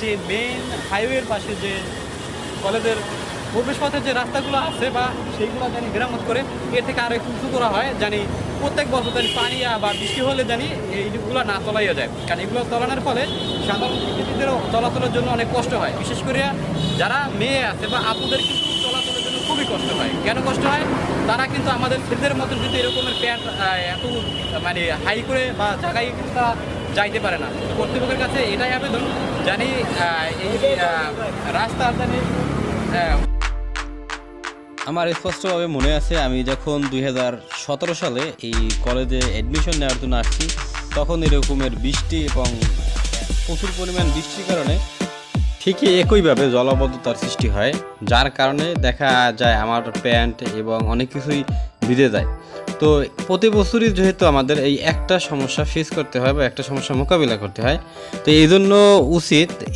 যে মেন হাইওয়ের পাশে যে কলেজের প্রবেশ পথের যে রাস্তাগুলো আছে বা সেইগুলো জানি মেরামত করে এর থেকে আরও একটু উঁচু করা হয়, জানি প্রত্যেক বছর জানি পানি বা বৃষ্টি হলে জানি এইগুলো না তলাইয়া যায়। কারণ এগুলো তলানোর ফলে সাধারণ শিক্ষার্থীদেরও চলাচলের জন্য অনেক কষ্ট হয়। বিশেষ করে যারা মেয়ে আছে বা আপুদের কিন্তু চলাচলের জন্য খুবই কষ্ট হয়। কেন কষ্ট হয়? তারা কিন্তু আমাদের ছেলেদের মতন কিন্তু এরকমের প্যান্ট এত মানে হাই করে বা জায়গায় কিন্তু তারা যাইতে পারে না। কর্তৃপক্ষের কাছে এটাই আবেদন। জানি এই জানি আমার স্পষ্টভাবে মনে আছে, আমি যখন দুই হাজার সতেরো সালে এই কলেজে অ্যাডমিশন নেওয়ার জন্য আসছি, তখন এরকমের বৃষ্টি এবং প্রচুর পরিমাণ বৃষ্টির কারণে ঠিকই একইভাবে জলাবদ্ধতার সৃষ্টি হয়, যার কারণে দেখা যায় আমার প্যান্ট এবং অনেক কিছুই ভিজে যায়। তো প্রতি বছরই যেহেতু আমাদের এই একটা সমস্যা ফেস করতে হয় বা একটা সমস্যা মোকাবিলা করতে হয়, তো এই জন্য উচিত